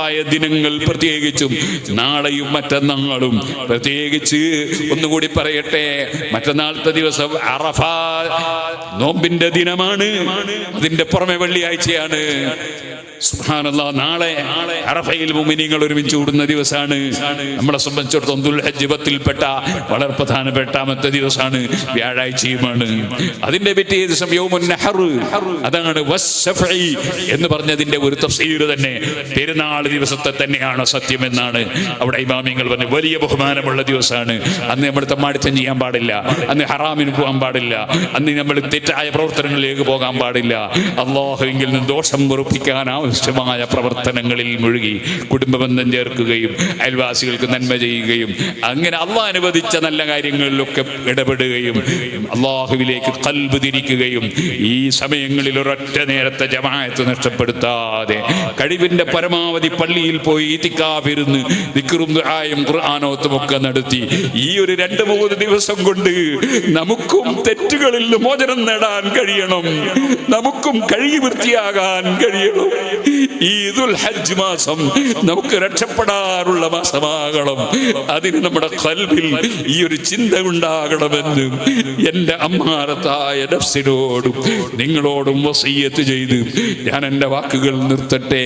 ആയ ദിനങ്ങൾ പ്രത്യേകിച്ചും നാളെയും മറ്റന്നാളും പ്രത്യേകിച്ച് ഒന്നുകൂടി പറയട്ടെ. മറ്റന്നാളത്തെ ദിവസം അറഫ നോമ്പിന്റെ ദിനമാണ്. അതിന്റെ പുറമെ വെള്ളിയാഴ്ചയാണ്. സുബ്ഹാനല്ലാ നാളെ അറഫയിൽ മുമിനിങ്ങൾ ഒരുമിച്ച് കൂടുന്ന ദിവസമാണ് നമ്മളെ സംബന്ധിച്ചിടത്തോളം ദുൽഹജ്ജ് പത്തിൽപ്പെട്ട വളരെ പ്രധാനപ്പെട്ടാമത്തെ ദിവസമാണ് വ്യാഴാഴ്ചയുമാണ്. അതിന്റെ പിറ്റേ ദിവസം അതാണ് എന്ന് പറഞ്ഞതിന്റെ ഒരു തഫ്സീർ തന്നെ. പെരുന്നാൾ ദിവസത്തെ തന്നെയാണ് സത്യമെന്നാണ് അവിടെ ഇമാമിങ്ങൾ പറഞ്ഞു വലിയ ബഹുമാനമുള്ള ദിവസമാണ് അന്ന് നമ്മൾ തമ്മാടിത്തം ചെയ്യാൻ പാടില്ല. അന്ന് ഹറാമിന് പോകാൻ പാടില്ല. അന്ന് നമ്മൾ തെറ്റായ പ്രവർത്തനങ്ങളിലേക്ക് പോകാൻ പാടില്ല. അള്ളാഹുവിൽ നിന്ന് ദോഷം വെറുപ്പിക്കാൻ ആവശ്യമായ പ്രവർത്തനങ്ങളിൽ മുഴുകി കുടുംബബന്ധം ചേർക്കുകയും അയൽവാസികൾക്ക് നന്മ ചെയ്യുകയും അങ്ങനെ അള്ളാഹ് അനുവദിച്ച നല്ല കാര്യങ്ങളിലൊക്കെ ഇടപെടുകയും അള്ളാഹുവിലേക്ക് കൽബ് തിരിക്കുകയും ഈ സമയങ്ങളിൽ ഒരൊറ്റ നേരത്തെ ജമായത്ത് നഷ്ടപ്പെടുത്താതെ കഴിവിന്റെ പരമാവധി പള്ളിയിൽ പോയി ഈത്തിക്കാവിരുന്ന് ദിക്റും ദുആയും ഖുർആാനോത്തും ഒക്കെ നടത്തി ഈ ഒരു രണ്ട് മൂന്ന് ദിവസം കൊണ്ട് നമുക്കും തെറ്റുകളിൽ മോചനം നേടാൻ കഴിയണം. നമുക്കും കഴി വൃത്തിയാകാൻ കഴിയണം. ഈ ദുൽ ഹജ്ജ് മാസം നമുക്ക് രക്ഷപ്പെടാനുള്ള മാസമാകണം. അതിന് നമ്മുടെ കൽവിൽ ഈ ഒരു ചിന്ത ഉണ്ടാകണമെന്ന് എന്റെ അമ്മാരത്തായ നഫ്സിനോടും നിങ്ങളോടും വസീയത്ത് ചെയ്ത് ഞാൻ എന്റെ വാക്കുകൾ നിർത്തട്ടെ.